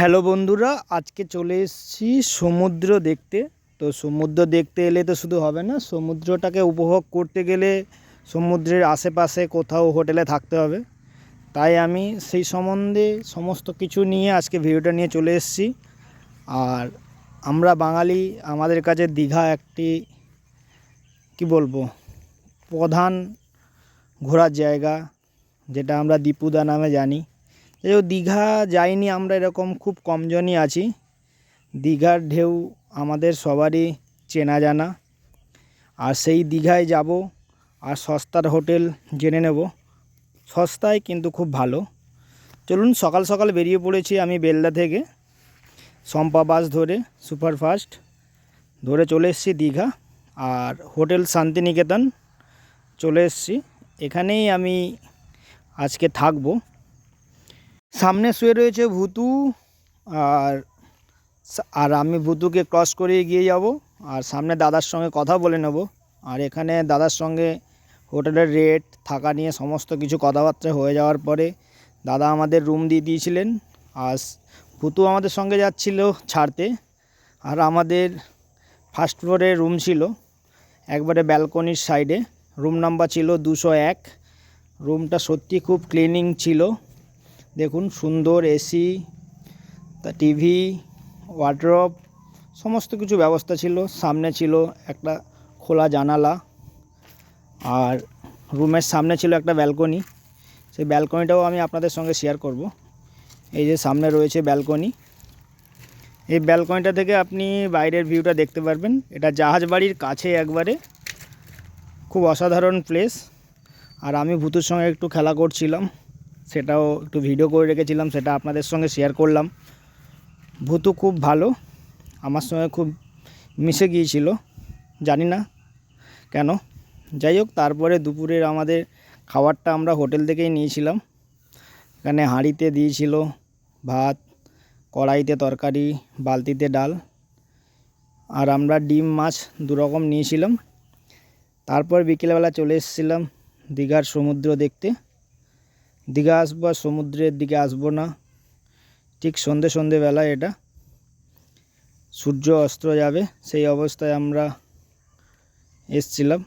Hello বন্ধুরা, আজকে চলে এসেছি সমুদ্র দেখতে। তো সমুদ্র দেখতে এলে তো শুধু হবে না, সমুদ্রটাকে উপভোগ করতে গেলে সমুদ্রের আশেপাশে কোথাও হোটেলে থাকতে হবে। তাই আমি সেই সম্বন্ধে সমস্ত কিছু নিয়ে আজকে ভিডিওটা নিয়ে চলে এসেছি। আর আমরা বাঙালি, আমাদের কাছে দীঘা একটি, কি বলব, প্রধান ঘোরার জায়গা, যেটা আমরা দীপুদা নামে জানি। যাই দীঘা যাইনি আমরা এরকম, খুব কমজনই আছি। দীঘার ঢেউ আমাদের সবারই চেনা জানা। আর সেই দীঘায় যাব আর সস্তার হোটেল জেনে নেব। সস্তায় কিন্তু খুব ভালো। চলুন, সকাল সকাল বেরিয়ে পড়েছি আমি বেলদা থেকে। সম্পা বাস ধরে, সুপারফাস্ট ধরে চলে এসেছি দীঘা। আর হোটেল শান্তিনিকেতন চলে এসেছি। এখানেই আমি আজকে থাকব। সামনে শুয়ে রয়েছে ভুতু আর আর আমি ভুতুকে ক্রস করে এগিয়ে যাব আর সামনে দাদার সঙ্গে কথা বলে নেব। আর এখানে দাদার সঙ্গে হোটেলের রেট থাকা নিয়ে সমস্ত কিছু কথাবার্তা হয়ে যাওয়ার পরে দাদা আমাদের রুম দিয়ে দিয়েছিলেন। আর ভুতু আমাদের সঙ্গে যাচ্ছিল ছাড়তে। আর আমাদের ফার্স্ট ফ্লোরে রুম ছিল। একবারে ব্যালকনির সাইডে রুম নাম্বার ছিল দুশো এক। রুমটা সত্যি খুব ক্লিনিং ছিল। দেখুন, সুন্দর এসি, তা টিভি, ওয়ার্ড্রপ, সমস্ত কিছু ব্যবস্থা ছিল। সামনে ছিল একটা খোলা জানালা আর রুমের সামনে ছিল একটা ব্যালকনি। সেই ব্যালকনিটাও আমি আপনাদের সঙ্গে শেয়ার করব। এই যে সামনে রয়েছে ব্যালকনি। এই ব্যালকনিটা থেকে আপনি বাইরের ভিউটা দেখতে পারবেন। এটা জাহাজ বাড়ির কাছে একবারে। খুব অসাধারণ প্লেস আর আমি ভূতুর সঙ্গে একটু খেলা করছিলাম। সেটাও একটু ভিডিও করে রেখেছিলাম, সেটা আপনাদের সঙ্গে শেয়ার করলাম। ভূতু খুব ভালো, আমার সঙ্গে খুব মিশে গিয়েছিল, জানি না কেন। যাই হোক, তারপরে দুপুরের আমাদের খাবারটা আমরা হোটেল থেকেই নিয়েছিলাম। এখানে হাঁড়িতে দিয়েছিল ভাত, কড়াইতে তরকারি, বালতিতে ডাল, আর আমরা ডিম, মাছ দু রকম নিয়েছিলাম। তারপর বিকেলবেলা চলে এসেছিলাম দীঘার সমুদ্র দেখতে। দীঘা আসব সমুদ্রের দিকে আসব না। ঠিক সন্ধে সন্ধেবেলা এটা। সূর্য অস্ত যাবে, সেই অবস্থায় আমরা এসছিলাম।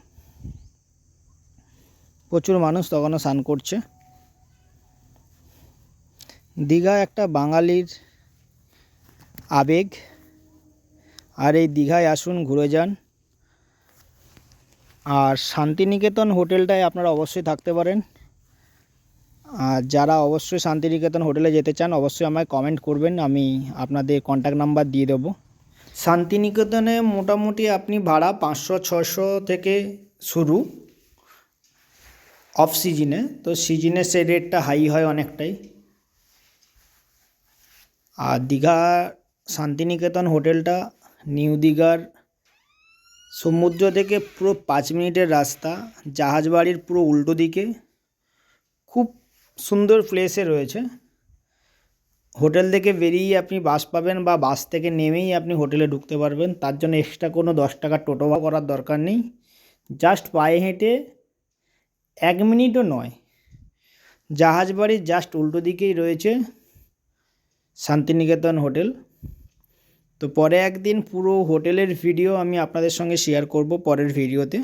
প্রচুর মানুষ তখনও স্নান করছে। দীঘা একটা বাঙালির আবেগ। আর এই দীঘায় আসুন, ঘুরে যান। আর শান্তিনিকেতন হোটেলটায় আপনারা অবশ্যই থাকতে পারেন। আর যারা অবশ্যই শান্তিনিকেতন হোটেলে যেতে চান, অবশ্যই আমায় কমেন্ট করবেন, আমি আপনাদের কন্ট্যাক্ট নাম্বার দিয়ে দেবো। শান্তিনিকেতনে মোটামুটি আপনি ভাড়া পাঁচশো ছশো থেকে শুরু অফ সিজনে তো সিজনে সেই রেটটা হাই হয় অনেকটাই। আর দীঘা শান্তিনিকেতন হোটেলটা নিউ দীঘার সমুদ্র থেকে পুরো পাঁচ মিনিটের রাস্তা। জাহাজ বাড়ির পুরো উল্টো দিকে। খুব সুন্দর প্লেসে রয়েছে। হোটেল থেকে বেরিয়ে আপনি বাস পাবেন বা বাস থেকে নেমেই আপনি হোটেলে ঢুকতে পারবেন। তার জন্য এক্সট্রা কোনো দশ টাকা টোটো করার দরকার নেই। জাস্ট পায়ে হেঁটে এক মিনিটও নয়। জাহাজ বাড়ির জাস্ট উল্টো দিকেই রয়েছে শান্তিনিকেতন হোটেল। তো পরে একদিন পুরো হোটেলের ভিডিও আমি আপনাদের সঙ্গে শেয়ার করব পরের ভিডিওতে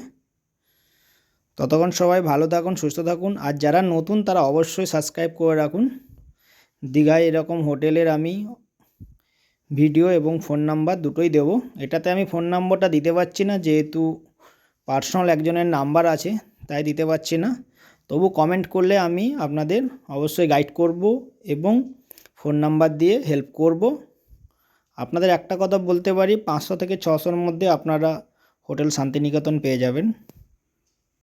ততক্ষণ সবাই ভালো থাকুন, সুস্থ থাকুন। আর যারা নতুন, তারা অবশ্যই সাবস্ক্রাইব করে রাখুন। দীঘায় এরকম হোটেলের আমি ভিডিও এবং ফোন নাম্বার দুটোই দেবো। এটাতে আমি ফোন নাম্বারটা দিতে পারছি না, যেহেতু পার্সোনাল একজনের নাম্বার আছে, তাই দিতে পারছি না। তবু কমেন্ট করলে আমি আপনাদের অবশ্যই গাইড করব এবং ফোন নাম্বার দিয়ে হেল্প করব। আপনাদের একটা কথা বলতে পারি, পাঁচশো থেকে ছশোর মধ্যে আপনারা হোটেল শান্তিনিকেতন পেয়ে যাবেন।